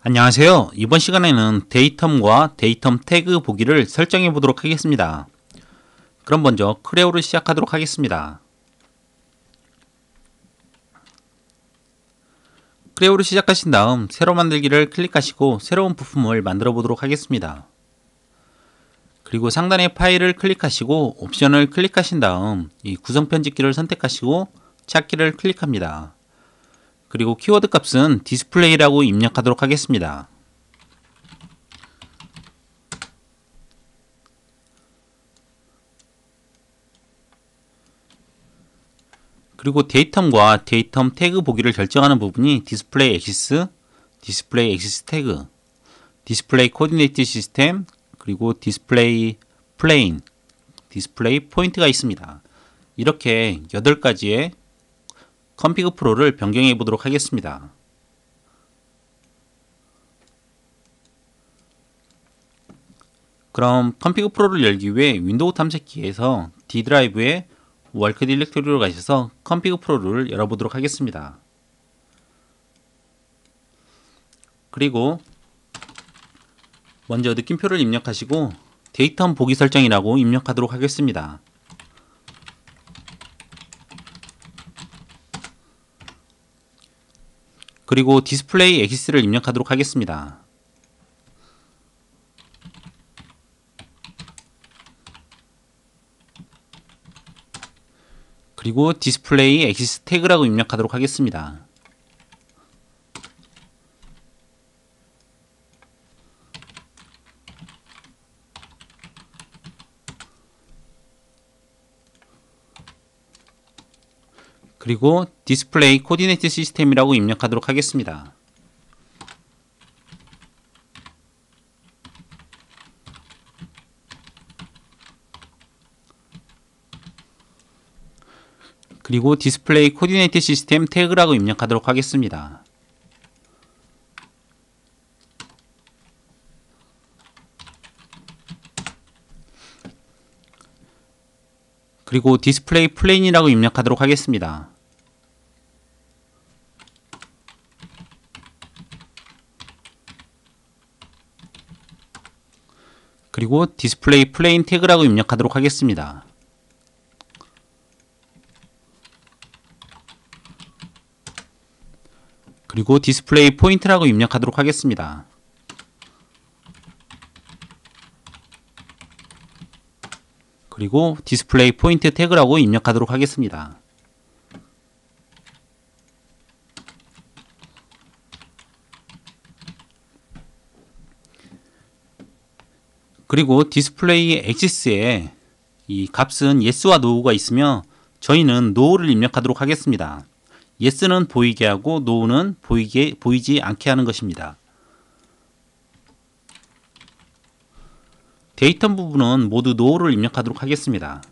안녕하세요. 이번 시간에는 데이텀과 데이텀 태그 보기를 설정해 보도록 하겠습니다. 그럼 먼저 크레오를 시작하도록 하겠습니다. 크레오를 시작하신 다음 새로 만들기를 클릭하시고 새로운 부품을 만들어 보도록 하겠습니다. 그리고 상단의 파일을 클릭하시고 옵션을 클릭하신 다음 이 구성 편집기를 선택하시고 찾기를 클릭합니다. 그리고 키워드 값은 디스플레이라고 입력하도록 하겠습니다. 그리고 데이텀과 데이텀 태그 보기를 결정하는 부분이 디스플레이 엑시스, 디스플레이 엑시스 태그, 디스플레이 코디네이트 시스템, 그리고 디스플레이 플레인, 디스플레이 포인트가 있습니다. 이렇게 8가지의 컴피그 프로를 변경해 보도록 하겠습니다. 그럼 컴피그 프로를 열기 위해 윈도우 탐색기에서 D 드라이브에 월크 디렉토리로 가셔서 컴피그 프로를 열어보도록 하겠습니다. 그리고 먼저 느낌표를 입력하시고 데이터 보기 설정이라고 입력하도록 하겠습니다. 그리고 디스플레이 엑시스를 입력하도록 하겠습니다. 그리고 디스플레이 엑시스 태그라고 입력하도록 하겠습니다. 그리고 디스플레이 코디네이트 시스템이라고 입력하도록 하겠습니다. 그리고 디스플레이 코디네이트 시스템 태그라고 입력하도록 하겠습니다. 그리고 디스플레이 플레인이라고 입력하도록 하겠습니다. 그리고 디스플레이 플레인 태그라고 입력하도록 하겠습니다. 그리고 디스플레이 포인트라고 입력하도록 하겠습니다. 그리고 디스플레이 포인트 태그라고 입력하도록 하겠습니다. 그리고 디스플레이 엑시스에 이 값은 yes와 no가 있으며 저희는 no를 입력하도록 하겠습니다. yes는 보이게 하고 no는 보이게, 보이지 않게 하는 것입니다. 데이터 부분은 모두 no를 입력하도록 하겠습니다.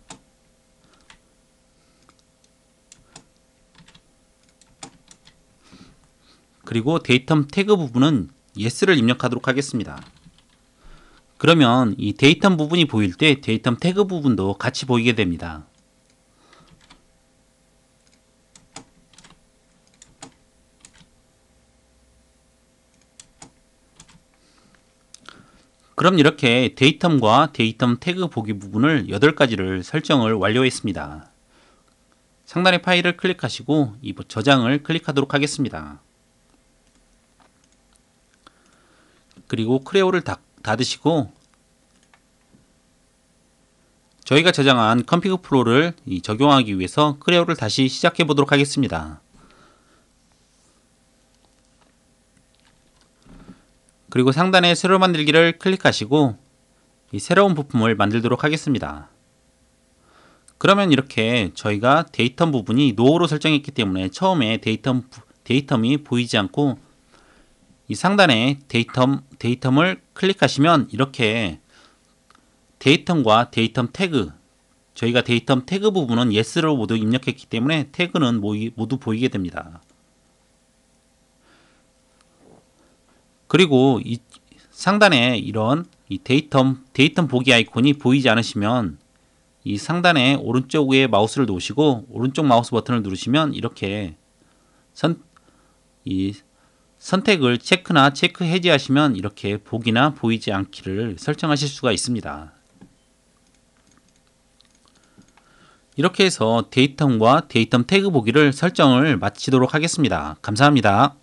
그리고 데이터 태그 부분은 yes를 입력하도록 하겠습니다. 그러면 이 데이터 부분이 보일 때 데이터 태그 부분도 같이 보이게 됩니다. 그럼 이렇게 데이텀과 데이텀 태그 보기 부분을 8가지를 설정을 완료했습니다. 상단의 파일을 클릭하시고 이 저장을 클릭하도록 하겠습니다. 그리고 크레오를 닫 으시고 저희가 저장한 컴피그 프로를 적용하기 위해서 크레오를 다시 시작해 보도록 하겠습니다. 그리고 상단에 새로 만들기를 클릭하시고 이 새로운 부품을 만들도록 하겠습니다. 그러면 이렇게 저희가 데이터 부분이 노로 설정했기 때문에 처음에 데이터, 데이텀이 보이지 않고 이 상단에 데이텀, 데이텀을 클릭하시면 이렇게 데이텀과 데이텀 태그 저희가 데이텀 태그 부분은 yes로 모두 입력했기 때문에 태그는 모두 보이게 됩니다. 그리고 이 상단에 이런 이 데이텀 데이텀 보기 아이콘이 보이지 않으시면 이 상단에 오른쪽 위에 마우스를 놓으시고 오른쪽 마우스 버튼을 누르시면 이렇게 선 이 선택을 체크나 체크 해제하시면 이렇게 보기나 보이지 않기를 설정하실 수가 있습니다. 이렇게 해서 데이텀과 데이텀 태그 보기를 설정을 마치도록 하겠습니다. 감사합니다.